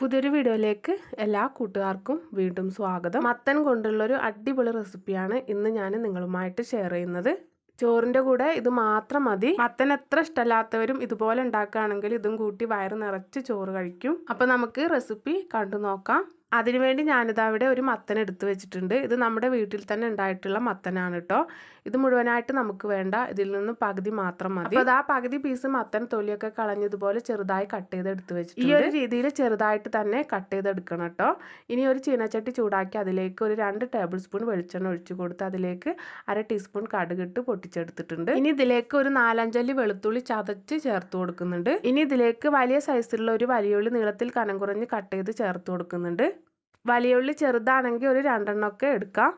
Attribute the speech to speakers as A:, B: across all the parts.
A: പുതിയൊരു വീഡിയോയിലേക്ക് എല്ലാ കൂട്ടുകാർക്കും വീണ്ടും സ്വാഗതം. മത്തൻ കൊണ്ടുള്ളൊരു അടിപൊളി റെസിപ്പിയാണ് ഇന്ന് ഞാൻ നിങ്ങളുമായിട്ട് ഷെയർ ചെയ്യുന്നത്. ചോറിന്റെ കൂടെ ഇത് മാത്രം മതി. മത്തൻ എത്ര ഇഷ്ടമല്ലാത്തവരും ഇതുപോലെ ഉണ്ടാക്കുകയാണെങ്കിൽ ഇതും കൂട്ടി വയറ് നിറച്ച് ചോറ് കഴിക്കും. അപ്പോൾ നമുക്ക് റെസിപ്പി കണ്ടു നോക്കാം അതിനുവേണ്ടി ഞാനിതാ അവിടെ ഒരു മത്തൻ എടുത്തു വെച്ചിട്ടുണ്ട്. ഇത് നമ്മുടെ വീട്ടിൽ തന്നെ ഉണ്ടായിട്ടുള്ള മത്തനാണ് കേട്ടോ ഇത് മുഴുവനായിട്ട് നമുക്ക് വേണ്ട. ഇതിൽ നിന്ന് പകുതി മാത്രം മതി. അപ്പോൾ ആ പകുതി പീസ് മത്തൻ തൊലിയൊക്കെ കളഞ്ഞതുപോലെ ചെറുതായി കട്ട് ചെയ്ത് എടുത്തു വെച്ചിട്ടുണ്ട്. ഈ ഒരു രീതിയിൽ ചെറുതായിട്ട് തന്നെ കട്ട് ചെയ്തെടുക്കണം കേട്ടോ ഇനി ഒരു ചീനച്ചട്ടി ചൂടാക്കി അതിലേക്ക് ഒരു രണ്ട് ടേബിൾ സ്പൂൺ വെളിച്ചെണ്ണ ഒഴിച്ചു കൊടുത്ത് അതിലേക്ക് അര ടീസ്പൂൺ കടുകിട്ട് പൊട്ടിച്ചെടുത്തിട്ടുണ്ട്. ഇനി ഇതിലേക്ക് ഒരു നാലഞ്ചല്ലി വെളുത്തുള്ളി ചതച്ച് ചേർത്ത് കൊടുക്കുന്നുണ്ട്. ഇനി ഇതിലേക്ക് വലിയ സൈസിലുള്ള ഒരു വലിയുള്ളി നീളത്തിൽ കനം കുറഞ്ഞ് കട്ട് ചെയ്ത് ചേർത്ത് കൊടുക്കുന്നുണ്ട്. വലിയുള്ളി ചെറുതാണെങ്കിൽ ഒരു രണ്ടെണ്ണമൊക്കെ എടുക്കാം.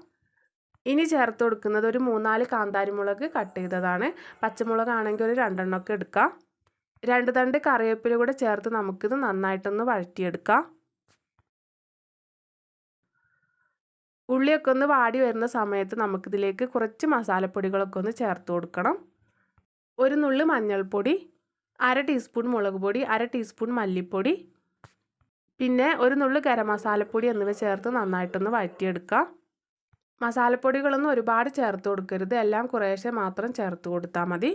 A: ഇനി ചേർത്ത് കൊടുക്കുന്നത് ഒരു മൂന്നാൽ കാന്താരിമുളക് കട്ട് ചെയ്തതാണ്. പച്ചമുളകാണെങ്കിൽ ഒരു രണ്ടെണ്ണമൊക്കെ എടുക്കാം. രണ്ട് തണ്ട് കറിവേപ്പില കൂടെ ചേർത്ത് നമുക്കിത് നന്നായിട്ടൊന്ന് വഴറ്റിയെടുക്കാം. ഉള്ളിയൊക്കെ ഒന്ന് വാടി വരുന്ന സമയത്ത് നമുക്കിതിലേക്ക് കുറച്ച് മസാലപ്പൊടികളൊക്കെ ഒന്ന് ചേർത്ത് കൊടുക്കണം. ഒരു നുള്ളി മഞ്ഞൾപ്പൊടി അര ടീസ്പൂൺ മുളക് പൊടി അര ടീസ്പൂൺ മല്ലിപ്പൊടി പിന്നെ ഒരു നുള്ളു ഗരം മസാലപ്പൊടി എന്നിവ ചേർത്ത് നന്നായിട്ടൊന്ന് വഴറ്റിയെടുക്കാം മസാലപ്പൊടികളൊന്നും ഒരുപാട് ചേർത്ത് കൊടുക്കരുത്. എല്ലാം കുറേശ്ശെ മാത്രം ചേർത്ത് കൊടുത്താൽ മതി.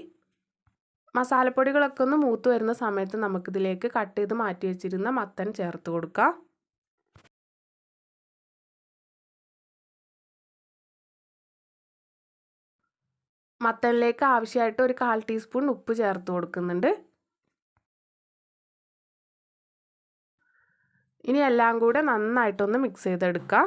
A: മസാലപ്പൊടികളൊക്കെ ഒന്ന് മൂത്ത് വരുന്ന സമയത്ത് നമുക്കിതിലേക്ക് കട്ട് ചെയ്ത് മാറ്റി വെച്ചിരുന്ന മത്തൻ ചേർത്ത് കൊടുക്കുക. മത്തനിലേക്ക് ആവശ്യമായിട്ട് ഒരു കാൽ ടീസ്പൂൺ ഉപ്പ് ചേർത്ത് കൊടുക്കുന്നുണ്ട്. ഇനി എല്ലാം കൂടെ നന്നായിട്ടൊന്ന് മിക്സ് ചെയ്തെടുക്കുക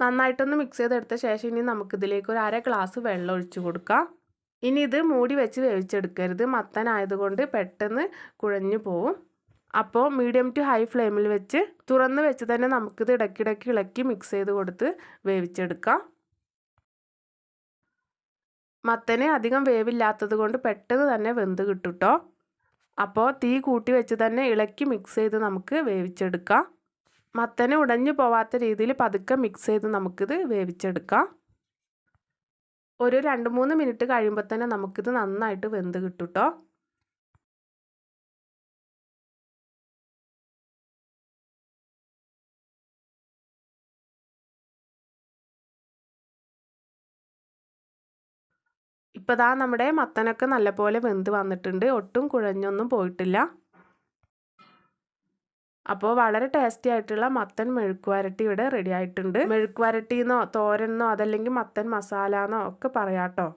A: നന്നായിട്ടൊന്ന് മിക്സ് ചെയ്തെടുത്ത ശേഷം ഇനി നമുക്കിതിലേക്ക് ഒരു അര ഗ്ലാസ് വെള്ളം ഒഴിച്ചു കൊടുക്കാം. ഇനി ഇത് മൂടി വെച്ച് വേവിച്ചെടുക്കരുത്. മത്തനായതുകൊണ്ട് പെട്ടെന്ന് കുഴഞ്ഞു പോവും. അപ്പോൾ മീഡിയം ടു ഹൈ ഫ്ലെയിമിൽ വെച്ച് തുറന്ന് വെച്ച് തന്നെ നമുക്കിത് ഇടയ്ക്കിടയ്ക്ക് ഇളക്കി മിക്സ് ചെയ്ത് കൊടുത്ത് വേവിച്ചെടുക്കാം. മത്തന് അധികം വേവില്ലാത്തത് കൊണ്ട് പെട്ടെന്ന് തന്നെ വെന്ത് കിട്ടും കേട്ടോ അപ്പോൾ തീ കൂട്ടി വെച്ച് തന്നെ ഇളക്കി മിക്സ് ചെയ്ത് നമുക്ക് വേവിച്ചെടുക്കാം. മത്തന് ഉടഞ്ഞു പോവാത്ത രീതിയിൽ പതുക്കെ മിക്സ് ചെയ്ത് നമുക്കിത് വേവിച്ചെടുക്കാം. ഒരു രണ്ട് മൂന്ന് മിനിറ്റ് കഴിയുമ്പോൾ തന്നെ നമുക്കിത് നന്നായിട്ട് വെന്ത് കിട്ടും കേട്ടോ ഇപ്പോൾ ദാ നമ്മുടെ മത്തനൊക്കെ നല്ലപോലെ വെന്ത് വന്നിട്ടുണ്ട്. ഒട്ടും കുഴഞ്ഞൊന്നും പോയിട്ടില്ല. അപ്പോൾ വളരെ ടേസ്റ്റി ആയിട്ടുള്ള മത്തൻ മെഴുക്കുവരട്ടി ഇവിടെ റെഡി ആയിട്ടുണ്ട്. മെഴുക്കുവരട്ടിന്നോ തോരനോ അതല്ലെങ്കിൽ മത്തൻ മസാല എന്നോ ഒക്കെ പറയാട്ടോ.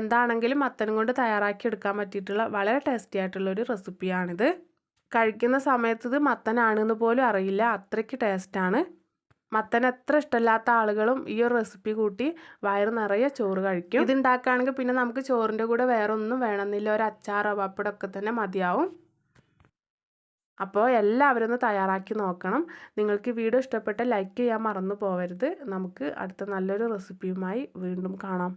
A: എന്താണെങ്കിലും മത്തൻ കൊണ്ട് തയ്യാറാക്കി എടുക്കാൻ പറ്റിയിട്ടുള്ള വളരെ ടേസ്റ്റി ആയിട്ടുള്ള ഒരു റെസിപ്പിയാണിത് കഴിക്കുന്ന സമയത്ത് ഇത് മത്തനാണെന്ന് പോലും അറിയില്ല. അത്രയ്ക്ക് ടേസ്റ്റാണ് മത്തൻ എത്ര ഇഷ്ടമില്ലാത്ത ആളുകളും ഈ ഒരു റെസിപ്പി കൂട്ടി വയറ് നിറയെ ചോറ് കഴിക്കും. ഇത് ഉണ്ടാക്കുകയാണെങ്കിൽ പിന്നെ നമുക്ക് ചോറിന്റെ കൂടെ വേറെ ഒന്നും വേണമെന്നില്ല. ഒരു അച്ചാറോ പപ്പടമൊക്കെ തന്നെ മതിയാവും. അപ്പോൾ എല്ലാവരും ഒന്ന് തയ്യാറാക്കി നോക്കണം. നിങ്ങൾക്ക് വീഡിയോ ഇഷ്ടപ്പെട്ട ലൈക്ക് ചെയ്യാൻ മറന്നു പോകരുത് നമുക്ക് അടുത്ത നല്ലൊരു റെസിപ്പിയുമായി വീണ്ടും കാണാം.